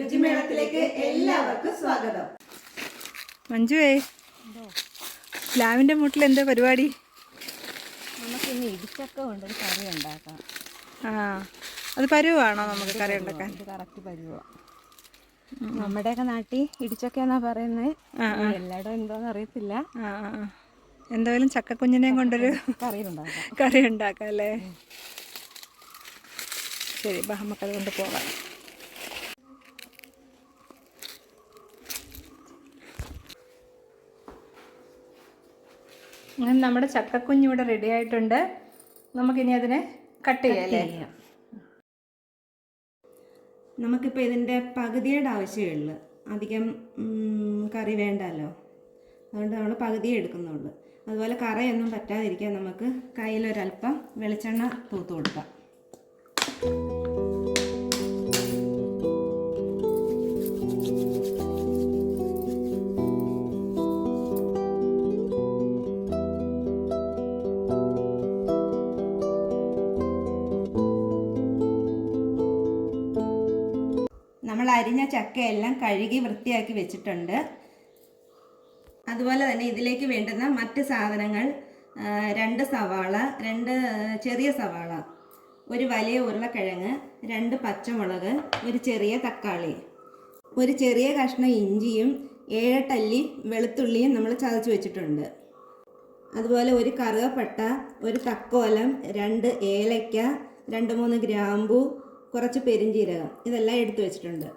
രുചിമേളത്തിലേക്ക് എല്ലാവർക്കും സ്വാഗതം. മഞ്ജുവേ പ്ലാവിന്റെ മുട്ടിൽ എന്താ പരിപാടി? നമുക്ക് ഇനി ഇടിച്ചക്ക കൊണ്ട് കറി ഉണ്ടാക്കാം. ആ അത് പരുവാണോ നമുക്ക് കറി ഉണ്ടാക്കാൻ? കറക്റ്റ് പരുവ. നമ്മുടെയൊക്കെ നാട്ടിൽ ഇടിച്ചക്ക എന്നാ പറയുന്നത് എല്ലായിടും എന്തോന്ന് അറിയത്തില്ല. എന്തായാലും ചക്കക്കുഞ്ഞിനെയും കൊണ്ടൊരു കറിയിലുണ്ടാക്കാം കറി ഉണ്ടാക്കാം അല്ലേ? ശരി ബാ നമുക്കത് കൊണ്ട് പോകാം. അങ്ങനെ നമ്മുടെ ചക്കക്കുഞ്ഞ് ഇവിടെ റെഡി ആയിട്ടുണ്ട്. നമുക്കിനി അതിനെ കട്ട് ചെയ്യാം അല്ലേ? നമുക്കിപ്പോൾ ഇതിന്റെ പകുതിയുടെ ആവശ്യമേ ഉള്ളൂ. അധികം കറി വേണ്ടല്ലോ. അതുകൊണ്ട് നമ്മൾ പകുതിയേ എടുക്കുന്നുള്ളൂ. അതുപോലെ കറയൊന്നും പറ്റാതിരിക്കാൻ നമുക്ക് കയ്യിലൊരല്പം വെളിച്ചെണ്ണ തൂത്ത് കൊടുക്കാം. അരിഞ്ഞ ചക്കയെല്ലാം കഴുകി വൃത്തിയാക്കി വെച്ചിട്ടുണ്ട്. അതുപോലെ തന്നെ ഇതിലേക്ക് വേണ്ടുന്ന മറ്റ് സാധനങ്ങൾ രണ്ട് സവാള രണ്ട് ചെറിയ സവാള ഒരു വലിയ ഉരുളക്കിഴങ്ങ് രണ്ട് പച്ചമുളക് ഒരു ചെറിയ തക്കാളി ഒരു ചെറിയ കഷ്ണം ഇഞ്ചിയും ഏഴട്ടല്ലി വെളുത്തുള്ളിയും നമ്മൾ ചതച്ച് വെച്ചിട്ടുണ്ട്. അതുപോലെ ഒരു കറുകപ്പട്ട ഒരു തക്കോലം രണ്ട് ഏലയ്ക്ക രണ്ട് മൂന്ന് ഗ്രാമ്പു കുറച്ച് പെരിഞ്ചീരകം ഇതെല്ലാം എടുത്തു വെച്ചിട്ടുണ്ട്.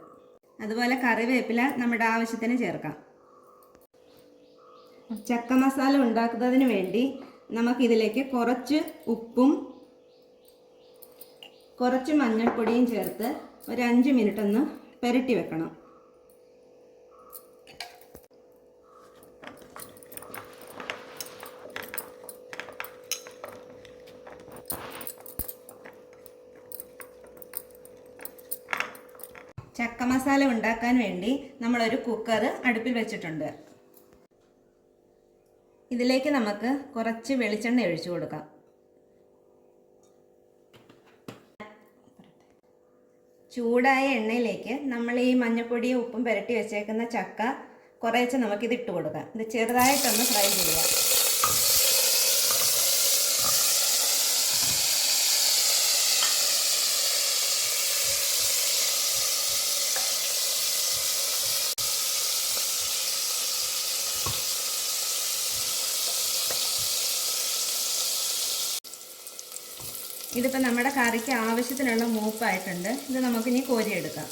അതുപോലെ കറിവേപ്പില നമ്മുടെ ആവശ്യത്തിന് ചേർക്കാം. ചക്ക മസാല ഉണ്ടാക്കുന്നതിന് വേണ്ടി നമുക്കിതിലേക്ക് കുറച്ച് ഉപ്പും കുറച്ച് മഞ്ഞൾപ്പൊടിയും ചേർത്ത് ഒരു അഞ്ച് മിനിറ്റ് ഒന്ന് പുരട്ടി വെക്കണം. ചക്ക മസാല ഉണ്ടാക്കാൻ വേണ്ടി നമ്മളൊരു കുക്കർ അടുപ്പിൽ വെച്ചിട്ടുണ്ട്. ഇതിലേക്ക് നമുക്ക് കുറച്ച് വെളിച്ചെണ്ണ ഒഴിച്ചു കൊടുക്കാം. ചൂടായ എണ്ണയിലേക്ക് നമ്മൾ ഈ മഞ്ഞപ്പൊടിയും ഉപ്പും പുരട്ടി വെച്ചേക്കുന്ന ചക്ക കുറേശ്ശെ നമുക്കിത് ഇട്ട് കൊടുക്കാം. ഇത് ചെറുതായിട്ടൊന്ന് ഫ്രൈ ചെയ്യാം. ഇതിപ്പോൾ നമ്മുടെ കറിക്ക് ആവശ്യത്തിനുള്ള മൂപ്പായിട്ടുണ്ട്. ഇത് നമുക്കിനി കോരിയെടുക്കാം.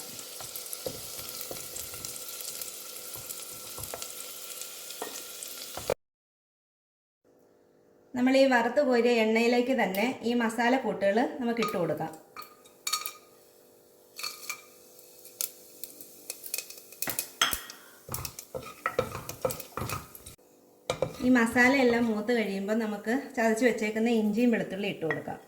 നമ്മൾ ഈ വറുത്ത് കോരിയ എണ്ണയിലേക്ക് തന്നെ ഈ മസാല കൂട്ടുകൾ നമുക്ക് ഇട്ട് കൊടുക്കാം. ഈ മസാല എല്ലാം മൂത്ത് കഴിയുമ്പോൾ നമുക്ക് ചതച്ച് വെച്ചേക്കുന്ന ഇഞ്ചിയും വെളുത്തുള്ളി ഇട്ട് കൊടുക്കാം.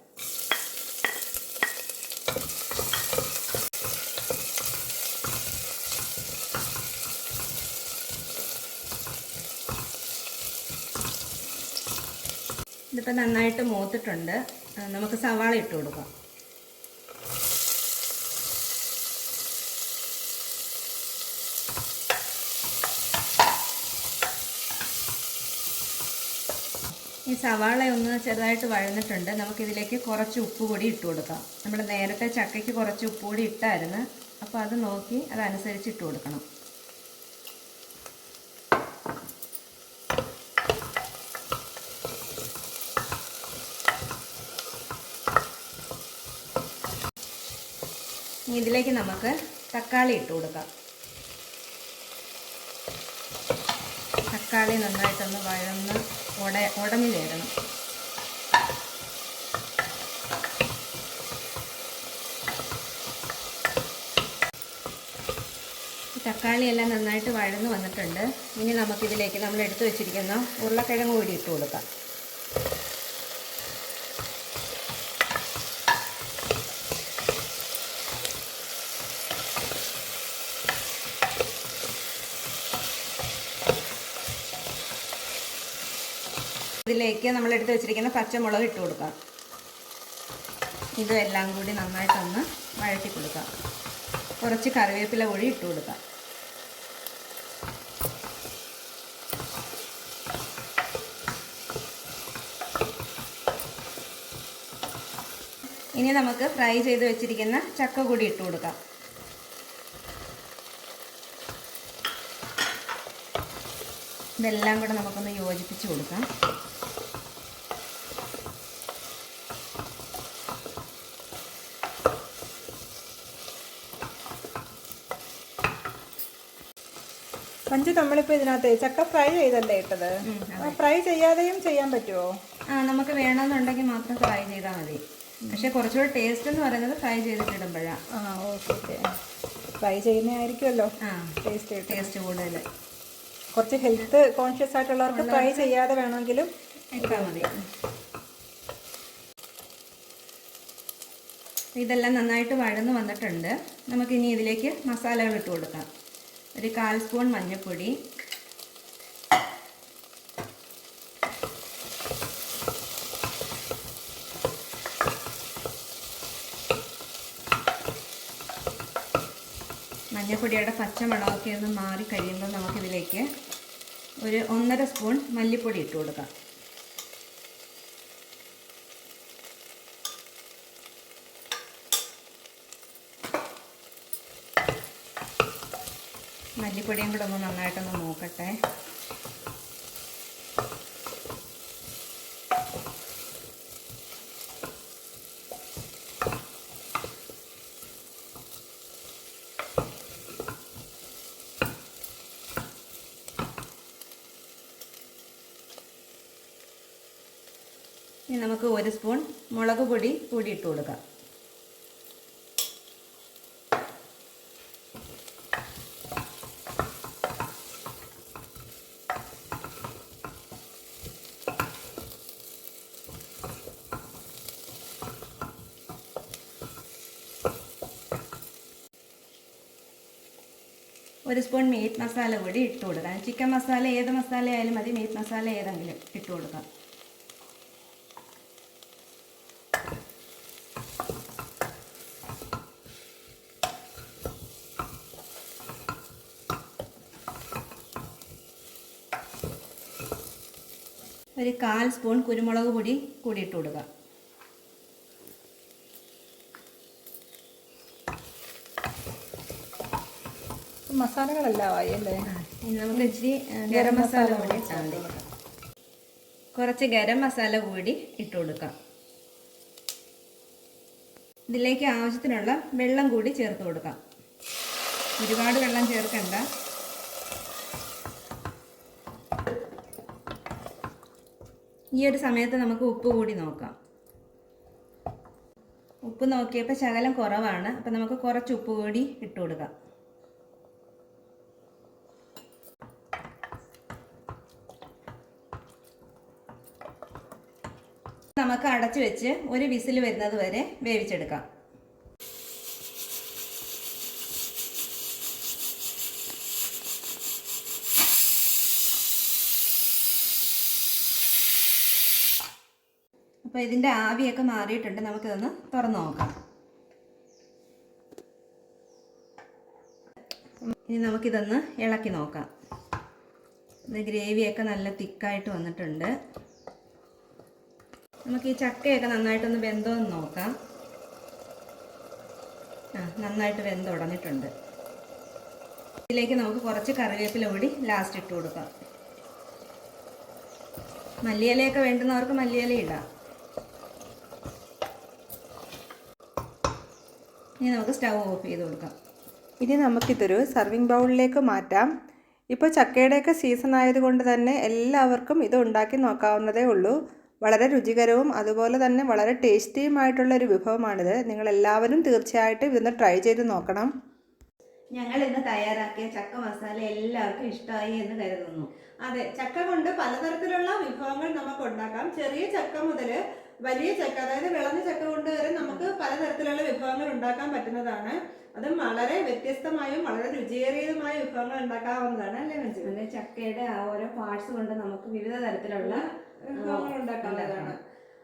ഇതിപ്പോൾ നന്നായിട്ട് മൂത്തിട്ടുണ്ട്. നമുക്ക് സവാള ഇട്ട് കൊടുക്കാം. ഈ സവാള ഒന്ന് ചെറുതായിട്ട് വഴന്നിട്ടുണ്ട്. നമുക്കിതിലേക്ക് കുറച്ച് ഉപ്പ് കൂടി ഇട്ട് കൊടുക്കാം. നമ്മൾ നേരത്തെ ചക്കയ്ക്ക് കുറച്ച് ഉപ്പ് കൂടി ഇട്ടായിരുന്നു. അപ്പോൾ അത് നോക്കി അതനുസരിച്ച് ഇട്ട് കൊടുക്കണം. ഇനി ഇതിലേക്ക് നമുക്ക് തക്കാളി ഇട്ട് കൊടുക്കാം. തക്കാളി നന്നായിട്ടൊന്ന് വഴന്ന് ഉട ഉടഞ്ഞു ചേരണം തക്കാളിയെല്ലാം നന്നായിട്ട് വഴന്ന് വന്നിട്ടുണ്ട്. ഇനി നമുക്കിതിലേക്ക് നമ്മൾ എടുത്തു വെച്ചിരിക്കുന്ന ഉരുളക്കിഴങ്ങ് കൂടി ഇട്ട് കൊടുക്കാം. ഇതിലേക്ക് നമ്മൾ എടുത്ത് വെച്ചിരിക്കുന്ന പച്ചമുളക് ഇട്ട് കൊടുക്കാം. ഇതെല്ലാം കൂടി നന്നായിട്ടൊന്ന് വഴറ്റി കൊടുക്കാം. കുറച്ച് കറിവേപ്പില കൂടി ഇട്ട് കൊടുക്കാം. ഇനി നമുക്ക് ഫ്രൈ ചെയ്ത് വെച്ചിരിക്കുന്ന ചക്ക കൂടി ഇട്ട് കൊടുക്കാം. ഇതെല്ലാം കൂടെ നമുക്കൊന്ന് യോജിപ്പിച്ച് കൊടുക്കാം. പഞ്ച് നമ്മളിപ്പോൾ ഇതിനകത്ത് ചക്ക ഫ്രൈ ചെയ്തല്ലേ ഇട്ടത്? ഫ്രൈ ചെയ്യാതെയും ചെയ്യാൻ പറ്റുമോ ആ നമുക്ക് വേണമെന്നുണ്ടെങ്കിൽ മാത്രം ഫ്രൈ ചെയ്താൽ മതി. പക്ഷെ കുറച്ചുകൂടെ ടേസ്റ്റ് എന്ന് പറയുന്നത് ഫ്രൈ ചെയ്തിട്ട് ഇടുമ്പോഴാണ് ആ ഓക്കെ ഓക്കെ ഫ്രൈ ചെയ്യുന്നതായിരിക്കുമല്ലോ ആ ടേസ്റ്റ് ടേസ്റ്റ് കൂടുതൽ കുറച്ച് ഹെൽത്ത് കോൺഷ്യസ് ആയിട്ടുള്ളവർക്ക് ഫ്രൈ ചെയ്യാതെ വേണമെങ്കിലും ഇട്ടാൽ മതി. ഇതെല്ലാം നന്നായിട്ട് വഴന്ന് വന്നിട്ടുണ്ട്. നമുക്കിനി ഇതിലേക്ക് മസാലകൾ ഇട്ട് കൊടുക്കാം. ഒരു കാൽ സ്പൂൺ മഞ്ഞൾപ്പൊടി. മഞ്ഞൾപ്പൊടിയുടെ പച്ചമുളകൊക്കെ ഒന്ന് മാറി കഴിയുമ്പോൾ നമുക്കിതിലേക്ക് ഒരു ഒന്നര സ്പൂൺ മല്ലിപ്പൊടി ഇട്ട് കൊടുക്കാം. മല്ലിപ്പൊടിയും കൂടെ ഒന്ന് നന്നായിട്ടൊന്ന് നോക്കട്ടെ ഇനി നമുക്ക് ഒരു സ്പൂൺ മുളക് പൊടി കൂടി ഇട്ട് കൊടുക്കാം. ഒരു സ്പൂൺ മീറ്റ് മസാല കൂടി ഇട്ട് കൊടുക്കാം. ചിക്കൻ മസാല ഏത് മസാല ആയാലും മതി. മീറ്റ് മസാല ഏതെങ്കിലും ഇട്ട് കൊടുക്കാം. ഒരു കാൽ സ്പൂൺ കുരുമുളക് പൊടി കൂടി ഇട്ട് കൊടുക്കുക മസാലകളെല്ലാം ആയി അല്ലേ ഇനി നമുക്ക് ഇച്ചിരി ഗരം മസാല കൂടി ഇട്ടാൽ മതി കുറച്ച് ഗരം മസാല കൂടി ഇട്ട് കൊടുക്കാം. ഇതിലേക്ക് ആവശ്യത്തിനുള്ള വെള്ളം കൂടി ചേർത്ത് കൊടുക്കാം. ഒരുപാട് വെള്ളം ചേർക്കണ്ട. ഈ ഒരു സമയത്ത് നമുക്ക് ഉപ്പ് കൂടി നോക്കാം. ഉപ്പ് നോക്കിയപ്പോൾ ശകലം കുറവാണ്. അപ്പം നമുക്ക് കുറച്ച് ഉപ്പ് കൂടി ഇട്ട് കൊടുക്കാം. നമുക്ക് അടച്ചു വെച്ച് ഒരു വിസിൽ വരുന്നത് വരെ വേവിച്ചെടുക്കാം. അപ്പോൾ ഇതിന്റെ ആവിയൊക്കെ മാറിയിട്ടുണ്ട്. നമുക്കിതൊന്ന് തുറന്നു നോക്കാം. ഇനി നമുക്കിതൊന്ന് ഇളക്കി നോക്കാം. ഇത് ഗ്രേവിയൊക്കെ നല്ല തിക്കായിട്ട് വന്നിട്ടുണ്ട്. നമുക്ക് ഈ ചക്കയൊക്കെ നന്നായിട്ടൊന്ന് വെന്തോന്ന് നോക്കാം. ആ നന്നായിട്ട് വെന്തുടഞ്ഞിട്ടുണ്ട് ഇതിലേക്ക് നമുക്ക് കുറച്ച് കറിവേപ്പില കൂടി ലാസ്റ്റ് ഇട്ട് കൊടുക്കാം. മല്ലിയിലയൊക്കെ വേണ്ടുന്നവർക്ക് മല്ലിയില ഇടാം. ഇനി നമുക്ക് സ്റ്റൗ ഓഫ് ചെയ്ത് കൊടുക്കാം. ഇനി നമുക്കിതൊരു സർവിങ് ബൗളിലേക്ക് മാറ്റാം. ഇപ്പോൾ ചക്കയുടെയൊക്കെ സീസൺ ആയതുകൊണ്ട് തന്നെ എല്ലാവർക്കും ഇത് ഉണ്ടാക്കി നോക്കാവുന്നതേ ഉള്ളൂ. വളരെ രുചികരവും അതുപോലെ തന്നെ വളരെ ടേസ്റ്റിയുമായിട്ടുള്ള ഒരു വിഭവമാണിത്. നിങ്ങൾ എല്ലാവരും തീർച്ചയായിട്ടും ഇതൊന്ന് ട്രൈ ചെയ്ത് നോക്കണം. ഞങ്ങൾ ഇന്ന് തയ്യാറാക്കിയ ചക്ക മസാല എല്ലാവർക്കും ഇഷ്ടമായി എന്ന് കരുതുന്നു. അതെ ചക്ക കൊണ്ട് പലതരത്തിലുള്ള വിഭവങ്ങൾ നമുക്ക് ഉണ്ടാക്കാം ചെറിയ ചക്ക മുതൽ വലിയ ചക്ക അതായത് വിളഞ്ഞ ചക്ക കൊണ്ട് വരെ നമുക്ക് പലതരത്തിലുള്ള വിഭവങ്ങൾ ഉണ്ടാക്കാൻ പറ്റുന്നതാണ്. അതും വളരെ വ്യത്യസ്തമായും വളരെ രുചിയേറിയതുമായ വിഭവങ്ങൾ ഉണ്ടാക്കാവുന്നതാണ് അല്ലേ മനസ്സിലെ ചക്കയുടെ ആ ഓരോ പാർട്സ് കൊണ്ട് നമുക്ക് വിവിധ തരത്തിലുള്ള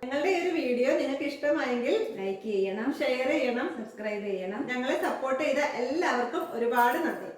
ഞങ്ങളുടെ ഈ ഒരു വീഡിയോ നിങ്ങൾക്ക് ഇഷ്ടമായെങ്കിൽ ലൈക്ക് ചെയ്യണം. ഷെയർ ചെയ്യണം സബ്സ്ക്രൈബ് ചെയ്യണം. ഞങ്ങളെ സപ്പോർട്ട് ചെയ്ത എല്ലാവർക്കും ഒരുപാട് നന്ദി.